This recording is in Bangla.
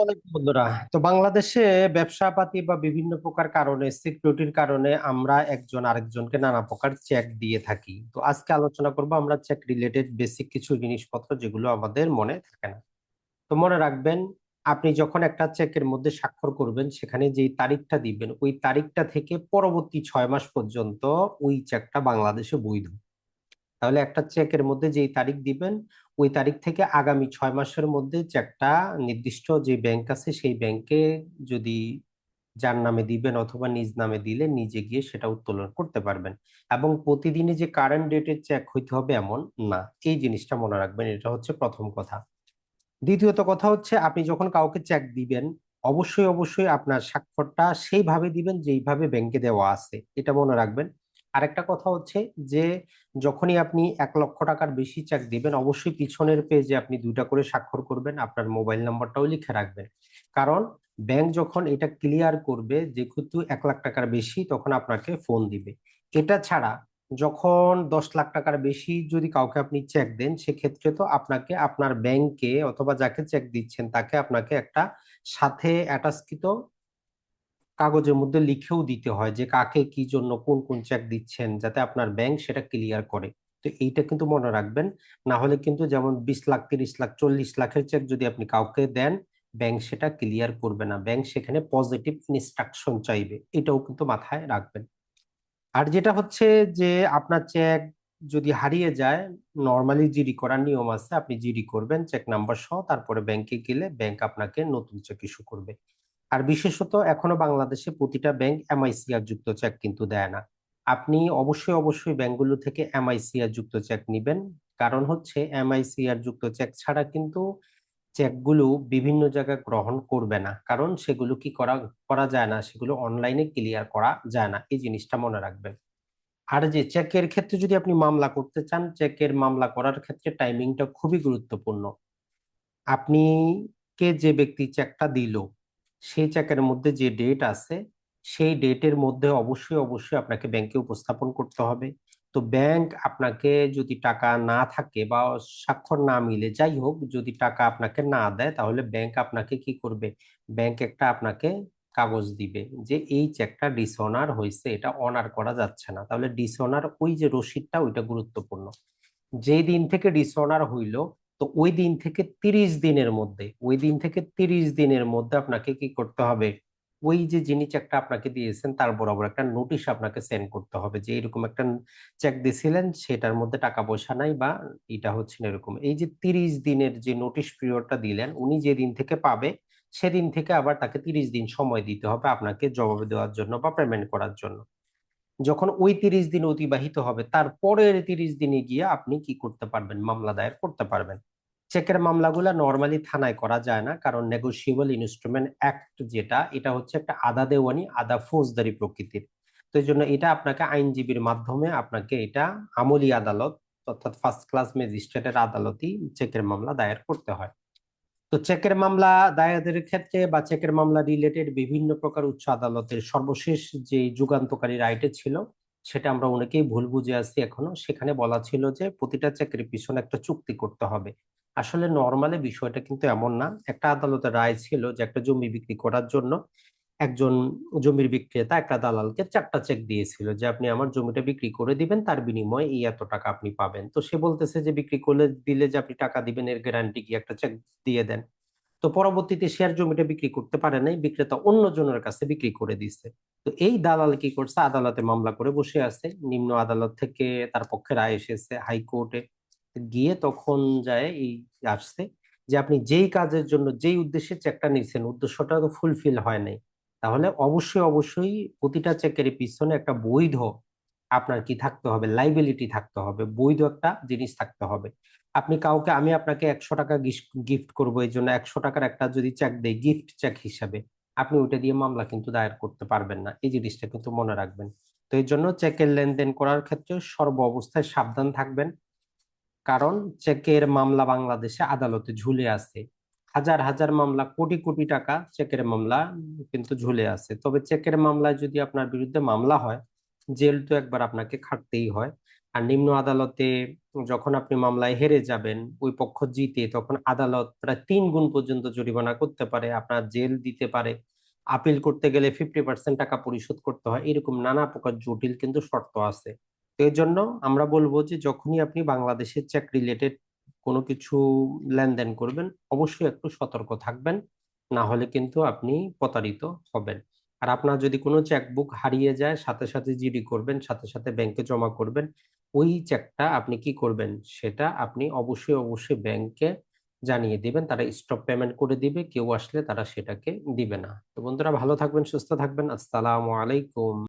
আলাইকুম বন্ধুরা। তো বাংলাদেশে বা বিভিন্ন প্রকার কারণে সিকিউরিটির কারণে আমরা একজন আরেকজনকে নানা প্রকার চেক দিয়ে থাকি। তো আজকে আলোচনা করব আমরা চেক রিলেটেড বেসিক কিছু জিনিসপত্র যেগুলো আমাদের মনে থাকে না। তো মনে রাখবেন, আপনি যখন একটা চেকের মধ্যে স্বাক্ষর করবেন, সেখানে যেই তারিখটা দিবেন, ওই তারিখটা থেকে পরবর্তী ছয় মাস পর্যন্ত ওই চেকটা বাংলাদেশে বৈধ। তাহলে একটা চেকের মধ্যে যেই তারিখ দিবেন ওই তারিখ থেকে আগামী ছয় মাসের মধ্যে চেকটা নির্দিষ্ট যে ব্যাংক আছে, সেই ব্যাংকে যদি যার নামে দিবেন অথবা নিজ নামে দিলে নিজে গিয়ে সেটা উত্তোলন করতে পারবেন। এবং প্রতিদিনই যে কারেন্ট ডেটের চেক হইতে হবে এমন না। এই জিনিসটা মনে রাখবেন, এটা হচ্ছে প্রথম কথা। দ্বিতীয়ত কথা হচ্ছে, আপনি যখন কাউকে চেক দিবেন, অবশ্যই অবশ্যই আপনার স্বাক্ষরটা সেইভাবে দিবেন যেইভাবে ব্যাংকে দেওয়া আছে। এটা মনে রাখবেন। আরেকটা কথা হচ্ছে যে, যখনই আপনি এক লক্ষ টাকার বেশি চেক দিবেন, অবশ্যই পিছনের পেজে আপনি দুইটা করে স্বাক্ষর করবেন, আপনার মোবাইল নাম্বারটাও লিখে রাখবেন। কারণ ব্যাংক যখন এটা ক্লিয়ার করবে যেহেতু এক লাখ টাকার বেশি, তখন আপনাকে ফোন দিবে। এটা ছাড়া যখন দশ লাখ টাকার বেশি যদি কাউকে আপনি চেক দেন, সেক্ষেত্রে তো আপনাকে আপনার ব্যাংকে অথবা যাকে চেক দিচ্ছেন, তাকে আপনাকে একটা সাথে অ্যাটাচকৃত কাগজের মধ্যে লিখেও দিতে হয় যে কাকে কি জন্য কোন কোন চেক দিচ্ছেন যাতে আপনার ব্যাংক সেটা ক্লিয়ার করে। তো এইটা কিন্তু মনে রাখবেন। না হলে কিন্তু যেমন বিশ লাখ, তিরিশ লাখ, চল্লিশ লাখের চেক যদি আপনি কাউকে দেন ব্যাংক সেটা ক্লিয়ার করবে না। ব্যাংক সেখানে পজিটিভ ইনস্ট্রাকশন চাইবে। এটাও কিন্তু মাথায় রাখবেন। আর যেটা হচ্ছে যে আপনার চেক যদি হারিয়ে যায় নর্মালি জিডি করার নিয়ম আছে, আপনি জিডি করবেন চেক নাম্বার সহ, তারপরে ব্যাংকে গেলে ব্যাংক আপনাকে নতুন চেক ইস্যু করবে। আর বিশেষত এখনও বাংলাদেশে প্রতিটা ব্যাংক এমআইসিআর যুক্ত চেক কিন্তু দেয় না। আপনি অবশ্যই অবশ্যই ব্যাংকগুলো থেকে এমআইসিআর যুক্ত চেক নিবেন। কারণ হচ্ছে এমআইসিআর যুক্ত চেক ছাড়া কিন্তু চেকগুলো বিভিন্ন জায়গায় গ্রহণ করবে না। কারণ সেগুলো কি করা করা যায় না, সেগুলো অনলাইনে ক্লিয়ার করা যায় না। এই জিনিসটা মনে রাখবেন। আর যে চেকের ক্ষেত্রে যদি আপনি মামলা করতে চান চেকের মামলা করার ক্ষেত্রে টাইমিংটা খুবই গুরুত্বপূর্ণ। আপনি কে যে ব্যক্তি চেকটা দিল সেই চেকের মধ্যে যে ডেট আছে, সেই ডেটের মধ্যে অবশ্যই অবশ্যই আপনাকে ব্যাংকে উপস্থাপন করতে হবে। তো ব্যাংক আপনাকে যদি টাকা না থাকে বা স্বাক্ষর না মিলে, যাই হোক, যদি টাকা আপনাকে না দেয়, তাহলে ব্যাংক আপনাকে কি করবে? ব্যাংক একটা আপনাকে কাগজ দিবে যে এই চেকটা ডিসঅনার হয়েছে, এটা অনার করা যাচ্ছে না। তাহলে ডিসঅনার ওই যে রসিদটা, ওইটা গুরুত্বপূর্ণ। যে দিন থেকে ডিসঅনার হইল তো ওই দিন থেকে তিরিশ দিনের মধ্যে, ওই দিন থেকে তিরিশ দিনের মধ্যে আপনাকে কি করতে হবে? ওই যে যিনি চেকটা আপনাকে দিয়েছেন, তার বরাবর একটা নোটিশ আপনাকে সেন্ড করতে হবে যে এরকম একটা চেক দিয়েছিলেন, সেটার মধ্যে টাকা পয়সা নাই বা এটা হচ্ছে না এরকম। এই যে তিরিশ দিনের যে নোটিশ পিরিয়ডটা দিলেন, উনি যে দিন থেকে পাবে, সেদিন থেকে আবার তাকে তিরিশ দিন সময় দিতে হবে আপনাকে জবাব দেওয়ার জন্য বা পেমেন্ট করার জন্য। যখন ওই তিরিশ দিন অতিবাহিত হবে তারপরের তিরিশ দিনে গিয়ে আপনি কি করতে পারবেন? মামলা দায়ের করতে পারবেন। চেকের মামলাগুলো নর্মালি থানায় করা যায় না, কারণ নেগোসিয়েবল ইনস্ট্রুমেন্ট অ্যাক্ট যেটা, এটা হচ্ছে একটা আদা দেওয়ানি আদা ফৌজদারি প্রকৃতির। তো এই জন্য এটা আপনাকে আইনজীবীর মাধ্যমে আপনাকে এটা আমলি আদালত অর্থাৎ ফার্স্ট ক্লাস ম্যাজিস্ট্রেটের আদালতই চেকের মামলা দায়ের করতে হয়। তো চেকের মামলা দায়েরের ক্ষেত্রে বা চেকের মামলা রিলেটেড বিভিন্ন প্রকার উচ্চ আদালতের সর্বশেষ যে যুগান্তকারী রাইটে ছিল, সেটা আমরা অনেকেই ভুল বুঝে আসছি এখনও। সেখানে বলা ছিল যে প্রতিটা চেকের পিছনে একটা চুক্তি করতে হবে। আসলে নর্মালি বিষয়টা কিন্তু এমন না। একটা আদালতের রায় ছিল যে একটা জমি বিক্রি করার জন্য একজন জমির বিক্রেতা একটা দালালকে চারটা চেক দিয়েছিল যে আপনি আমার জমিটা বিক্রি করে দিবেন, তার বিনিময়ে এই এত টাকা আপনি পাবেন। তো সে বলতেছে যে বিক্রি করলে, দিলে যে আপনি টাকা দিবেন, এর গ্যারান্টি কি একটা চেক দিয়ে দেন? তো পরবর্তীতে শেয়ার জমিটা বিক্রি করতে পারে নাই, বিক্রেতা অন্য জনের কাছে বিক্রি করে দিচ্ছে তো এই দালাল কি করছে? আদালতে মামলা করে বসে আছে। নিম্ন আদালত থেকে তার পক্ষে রায় এসেছে হাইকোর্টে। গিয়ে তখন যায় এই আসছে যে আপনি যেই কাজের জন্য, যেই উদ্দেশ্যে চেকটা নিচ্ছেন উদ্দেশ্যটা তো ফুলফিল হয় নাই। তাহলে অবশ্যই অবশ্যই প্রতিটা চেকের পিছনে একটা বৈধ আপনার কি থাকতে হবে? লাইবিলিটি থাকতে হবে, বৈধ একটা জিনিস থাকতে হবে। আপনি কাউকে, আমি আপনাকে একশো টাকা গিফট করব, এই জন্য একশো টাকার একটা যদি চেক দেয় গিফট চেক হিসাবে, আপনি ওইটা দিয়ে মামলা কিন্তু দায়ের করতে পারবেন না। এই জিনিসটা কিন্তু মনে রাখবেন। তো এই জন্য চেকের লেনদেন করার ক্ষেত্রে সর্ব অবস্থায় সাবধান থাকবেন। কারণ চেকের মামলা বাংলাদেশে আদালতে ঝুলে আছে। হাজার হাজার মামলা, কোটি কোটি টাকা চেকের মামলা কিন্তু ঝুলে আছে। তবে চেকের মামলায় যদি আপনার বিরুদ্ধে মামলা হয়, জেল তো একবার আপনাকে খাটতেই হয়। আর নিম্ন আদালতে যখন আপনি মামলায় হেরে যাবেন, ওই পক্ষ জিতে, তখন আদালত প্রায় তিন গুণ পর্যন্ত জরিমানা করতে পারে, আপনার জেল দিতে পারে। আপিল করতে গেলে ফিফটি পার্সেন্ট টাকা পরিশোধ করতে হয়, এরকম নানা প্রকার জটিল কিন্তু শর্ত আছে। এর জন্য আমরা বলব যে যখনই আপনি বাংলাদেশের চেক রিলেটেড কোনো কিছু লেনদেন করবেন, অবশ্যই একটু সতর্ক থাকবেন, না হলে কিন্তু আপনি প্রতারিত হবেন। আর আপনার যদি কোনো চেকবুক হারিয়ে যায়, সাথে সাথে জিডি করবেন, সাথে সাথে ব্যাংকে জমা করবেন, ওই চেকটা আপনি কি করবেন? সেটা আপনি অবশ্যই অবশ্যই ব্যাংকে জানিয়ে দিবেন, তারা স্টপ পেমেন্ট করে দিবে, কেউ আসলে তারা সেটাকে দিবে না। তো বন্ধুরা ভালো থাকবেন, সুস্থ থাকবেন, আসসালামু আলাইকুম।